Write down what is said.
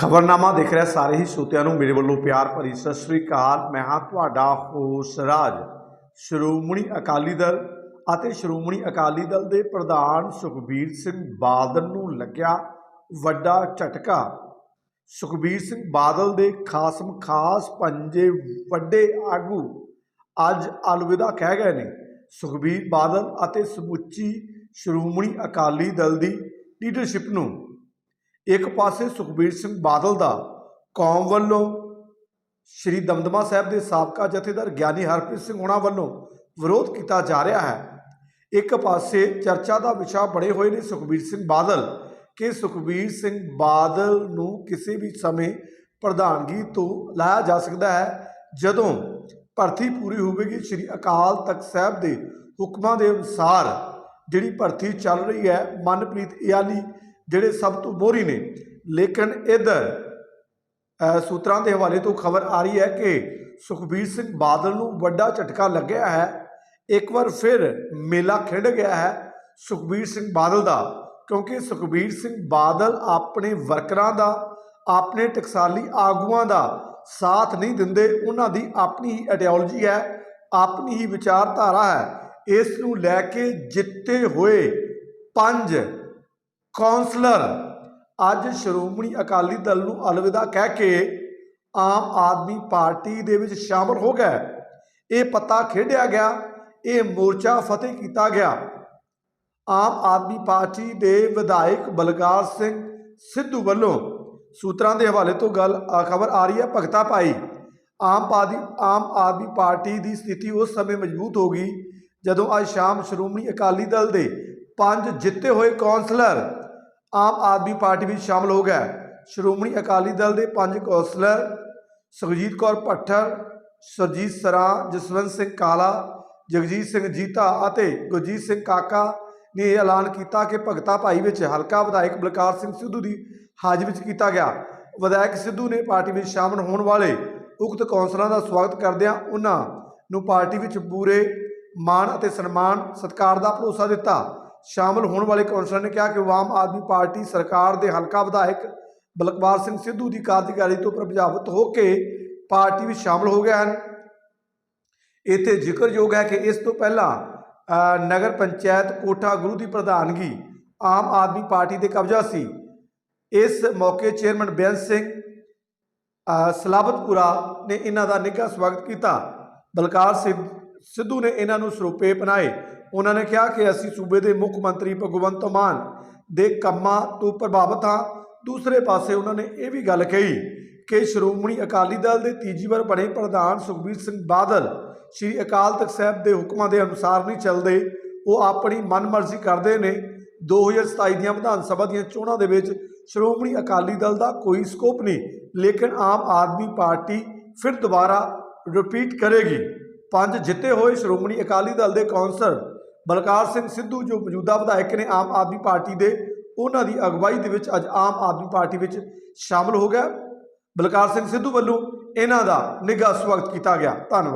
ਖਬਰਨਾਮਾ ਦੇਖ ਰਿਹਾ, ਸਾਰੇ ਹੀ ਸਰੋਤਿਆਂ ਨੂੰ ਮੇਰੇ ਵੱਲੋਂ ਪਿਆਰ ਭਰੀ ਸਤਿ ਸ੍ਰੀ ਅਕਾਲ। ਮੈਂ ਹਾਂ ਤੁਹਾਡਾ ਹੋਸ ਰਾਜ। ਸ਼੍ਰੋਮਣੀ ਅਕਾਲੀ ਦਲ ਅਤੇ ਸ਼੍ਰੋਮਣੀ ਅਕਾਲੀ ਦਲ ਦੇ ਪ੍ਰਧਾਨ ਸੁਖਬੀਰ ਸਿੰਘ ਬਾਦਲ ਨੂੰ ਲੱਗਿਆ ਵੱਡਾ ਝਟਕਾ। ਸੁਖਬੀਰ ਸਿੰਘ ਬਾਦਲ ਦੇ ਖਾਸਮ ਖਾਸ ਪੰਜੇ ਵੱਡੇ ਆਗੂ ਅੱਜ ਅਲਵਿਦਾ ਕਹਿ ਗਏ ਨੇ। ਸੁਖਬੀਰ ਬਾਦਲ ਅਤੇ ਸਮੁੱਚੀ ਸ਼੍ਰੋਮਣੀ ਅਕਾਲੀ ਦਲ ਦੀ ਲੀਡਰਸ਼ਿਪ ਨੂੰ ਇੱਕ ਪਾਸੇ ਸੁਖਬੀਰ ਸਿੰਘ ਬਾਦਲ ਦਾ ਕੌਮ ਵੱਲੋਂ ਸ਼੍ਰੀ ਦਮਦਮਾ ਸਾਹਿਬ ਦੇ ਸਾਬਕਾ ਜਥੇਦਾਰ ਗਿਆਨੀ ਹਰਪ੍ਰੀਤ ਸਿੰਘ ਹੋਣਾ ਵੱਲੋਂ ਵਿਰੋਧ ਕੀਤਾ ਜਾ ਰਿਹਾ ਹੈ। ਇੱਕ ਪਾਸੇ ਚਰਚਾ ਦਾ ਵਿਸ਼ਾ ਬਣੇ ਹੋਏ ਨੇ ਸੁਖਬੀਰ ਸਿੰਘ ਬਾਦਲ ਕਿ ਸੁਖਬੀਰ ਸਿੰਘ ਬਾਦਲ ਨੂੰ ਕਿਸੇ ਵੀ ਸਮੇਂ ਪ੍ਰਧਾਨਗੀ ਤੋਂ ਲਾਇਆ ਜਾ ਸਕਦਾ ਹੈ। ਜਦੋਂ ਭਰਤੀ ਪੂਰੀ ਹੋਵੇਗੀ, ਸ਼੍ਰੀ ਅਕਾਲ ਤਖਤ ਸਾਹਿਬ ਦੇ ਹੁਕਮਾਂ ਦੇ ਅਨੁਸਾਰ ਜਿਹੜੀ ਭਰਤੀ ਚੱਲ ਰਹੀ ਹੈ, ਮਨਪ੍ਰੀਤ ਇਆਲੀ ਜਿਹੜੇ ਸਭ ਤੋਂ ਮੋਹਰੀ ਨੇ। ਲੇਕਿਨ ਇਧਰ ਸੂਤਰਾਂ ਦੇ ਹਵਾਲੇ ਤੋਂ ਖਬਰ ਆ ਰਹੀ ਹੈ ਕਿ ਸੁਖਬੀਰ ਸਿੰਘ ਬਾਦਲ ਨੂੰ ਵੱਡਾ ਝਟਕਾ ਲੱਗਿਆ ਹੈ। ਇੱਕ ਵਾਰ ਫਿਰ ਮੇਲਾ ਖਿੰਡ ਗਿਆ ਹੈ ਸੁਖਬੀਰ ਸਿੰਘ ਬਾਦਲ ਦਾ, ਕਿਉਂਕਿ ਸੁਖਬੀਰ ਸਿੰਘ ਬਾਦਲ ਆਪਣੇ ਵਰਕਰਾਂ ਦਾ, ਆਪਣੇ ਟਕਸਾਲੀ ਆਗੂਆਂ ਦਾ ਸਾਥ ਨਹੀਂ ਦਿੰਦੇ। ਉਹਨਾਂ ਦੀ ਆਪਣੀ ਹੀ ਆਈਡੀਓਲੋਜੀ ਹੈ, ਆਪਣੀ ਹੀ ਵਿਚਾਰਧਾਰਾ ਹੈ। ਇਸ ਨੂੰ ਲੈ ਕੇ ਜਿੱਤੇ ਹੋਏ ਪੰਜ ਕੌਂਸਲਰ, ਅੱਜ ਸ਼੍ਰੋਮਣੀ ਅਕਾਲੀ ਦਲ ਨੂੰ ਅਲਵਿਦਾ ਕਹਿ ਕੇ ਆਮ ਆਦਮੀ ਪਾਰਟੀ ਦੇ ਵਿੱਚ ਸ਼ਾਮਲ ਹੋ ਗਏ। ਇਹ ਪਤਾ ਖੇਡਿਆ ਗਿਆ, ਇਹ ਮੋਰਚਾ ਫਤਿਹ ਕੀਤਾ ਗਿਆ। ਆਮ ਆਦਮੀ ਪਾਰਟੀ ਦੇ ਵਿਧਾਇਕ ਬਲਕਾਰ ਸਿੰਘ ਸਿੱਧੂ ਵੱਲੋਂ ਸੂਤਰਾਂ ਦੇ ਹਵਾਲੇ ਤੋਂ ਗੱਲ ਖਬਰ ਆ ਰਹੀ ਹੈ, ਭਗਤਾ ਭਾਈ। ਆਮ ਪਾਦੀ, ਆਮ ਆਦਮੀ ਪਾਰਟੀ ਦੀ ਸਥਿਤੀ ਉਸ ਸਮੇਂ ਮਜ਼ਬੂਤ ਹੋ ਗਈ, ਜਦੋਂ ਅੱਜ ਸ਼ਾਮ ਸ਼੍ਰੋਮਣੀ ਅਕਾਲੀ ਦਲ ਦੇ ਪੰਜ ਜਿੱਤੇ ਹੋਏ ਕੌਂਸਲਰ ਆਮ ਆਦਮੀ ਪਾਰਟੀ ਵਿੱਚ ਸ਼ਾਮਲ ਹੋ ਗਏ ਸ਼੍ਰੋਮਣੀ ਅਕਾਲੀ ਦਲ ਦੇ ਪੰਜ ਕੌਂਸਲਰ ਸੁਖਜੀਤ ਕੌਰ ਭੱਠਰ ਸਰਜੀਤ ਸਰਾਂ, ਜਸਵੰਤ ਸਿੰਘ ਕਾਲਾ, ਜਗਜੀਤ ਸਿੰਘ ਜੀਤਾ ਅਤੇ ਗੁਰਜੀਤ ਸਿੰਘ ਕਾਕਾ ਨੇ ਇਹ ਐਲਾਨ ਕੀਤਾ ਕਿ ਭਗਤਾ ਭਾਈ ਵਿੱਚ ਹਲਕਾ ਵਿਧਾਇਕ ਬਲਕਾਰ ਸਿੰਘ ਸਿੱਧੂ ਦੀ ਹਾਜ਼ਰੀ ਵਿੱਚ ਕੀਤਾ ਗਿਆ। ਵਿਧਾਇਕ ਸਿੱਧੂ ਨੇ ਪਾਰਟੀ ਵਿੱਚ ਸ਼ਾਮਲ ਹੋਣ ਵਾਲੇ ਉਕਤ ਕੌਂਸਲਰਾਂ ਦਾ ਸਵਾਗਤ ਕਰਦਿਆਂ ਉਹਨਾਂ ਨੂੰ ਪਾਰਟੀ ਵਿੱਚ ਪੂਰੇ ਮਾਣ ਅਤੇ ਸਨਮਾਨ, ਸਤਿਕਾਰ ਦਾ ਭਰੋਸਾ ਦਿੱਤਾ। ਸ਼ਾਮਲ ਹੋਣ ਵਾਲੇ ਕੌਂਸਲਰ ਨੇ ਕਿਹਾ ਕਿ ਉਹ ਆਮ ਆਦਮੀ ਪਾਰਟੀ ਸਰਕਾਰ ਦੇ ਹਲਕਾ ਵਿਧਾਇਕ ਬਲਕਵਾਰ ਸਿੰਘ ਸਿੱਧੂ ਦੀ ਕਾਰਜਕਾਰੀ ਤੋਂ ਪ੍ਰਭਾਵਿਤ ਹੋ ਕੇ ਪਾਰਟੀ ਵਿੱਚ ਸ਼ਾਮਲ ਹੋ ਗਏ ਹਨ। ਇੱਥੇ ਜ਼ਿਕਰਯੋਗ ਹੈ ਕਿ ਇਸ ਤੋਂ ਪਹਿਲਾਂ ਨਗਰ ਪੰਚਾਇਤ ਕੋਠਾ ਗੁਰੂ ਦੀ ਪ੍ਰਧਾਨਗੀ ਆਮ ਆਦਮੀ ਪਾਰਟੀ ਦੇ ਕਬਜ਼ਾ ਸੀ। ਇਸ ਮੌਕੇ ਚੇਅਰਮੈਨ ਬੇਅੰਤ ਸਿੰਘ ਸਲਾਬਤਪੁਰਾ ਨੇ ਇਹਨਾਂ ਦਾ ਨਿੱਘਾ ਸਵਾਗਤ ਕੀਤਾ। ਬਲਕਾਰ ਸਿੰਘ ਸਿੱਧੂ ਨੇ ਇਹਨਾਂ ਨੂੰ ਸਰੂਪੇ ਅਪਣਾਏ। ਉਹਨਾਂ ਨੇ ਕਿਹਾ ਕਿ ਅਸੀਂ ਸੂਬੇ ਦੇ ਮੁੱਖ ਮੰਤਰੀ ਭਗਵੰਤ ਮਾਨ ਦੇ ਕੰਮਾਂ ਤੋਂ ਪ੍ਰਭਾਵਿਤ ਹਾਂ। ਦੂਸਰੇ ਪਾਸੇ ਉਹਨਾਂ ਨੇ ਇਹ ਵੀ ਗੱਲ ਕਹੀ ਕਿ ਸ਼੍ਰੋਮਣੀ ਅਕਾਲੀ ਦਲ ਦੇ ਤੀਜੀ ਵਾਰ ਬਣੇ ਪ੍ਰਧਾਨ ਸੁਖਬੀਰ ਸਿੰਘ ਬਾਦਲ ਸ਼੍ਰੀ ਅਕਾਲ ਤਖਤ ਸਾਹਿਬ ਦੇ ਹੁਕਮਾਂ ਦੇ ਅਨੁਸਾਰ ਨਹੀਂ ਚੱਲਦੇ। ਉਹ ਆਪਣੀ ਮਨਮਰਜ਼ੀ ਕਰਦੇ ਨੇ। 2027 ਦੀਆਂ ਵਿਧਾਨ ਸਭਾ ਦੀਆਂ ਚੋਣਾਂ ਦੇ ਵਿੱਚ ਸ਼੍ਰੋਮਣੀ ਅਕਾਲੀ ਦਲ ਦਾ ਕੋਈ ਸਕੋਪ ਨਹੀਂ, ਲੇਕਿਨ ਆਮ ਆਦਮੀ ਪਾਰਟੀ ਫਿਰ ਦੁਬਾਰਾ ਰਿਪੀਟ ਕਰੇਗੀ। ਪੰਜ ਜਿੱਤੇ ਹੋਏ ਸ਼੍ਰੋਮਣੀ ਅਕਾਲੀ ਦਲ ਦੇ ਕੌਂਸਲਰ ਬਲਕਾਰ ਸਿੰਘ ਸਿੱਧੂ, ਜੋ ਮੌਜੂਦਾ ਵਿਧਾਇਕ ਨੇ ਆਮ ਆਦਮੀ ਪਾਰਟੀ ਦੇ, ਉਹਨਾਂ ਦੀ ਅਗਵਾਈ ਦੇ ਵਿੱਚ ਅੱਜ ਆਮ ਆਦਮੀ ਪਾਰਟੀ ਵਿੱਚ ਸ਼ਾਮਲ ਹੋ ਗਿਆ। ਬਲਕਾਰ ਸਿੰਘ ਸਿੱਧੂ ਵੱਲੋਂ ਇਹਨਾਂ ਦਾ ਨਿੱਘਾ ਸਵਾਗਤ ਕੀਤਾ ਗਿਆ। ਧੰਨਵਾਦ।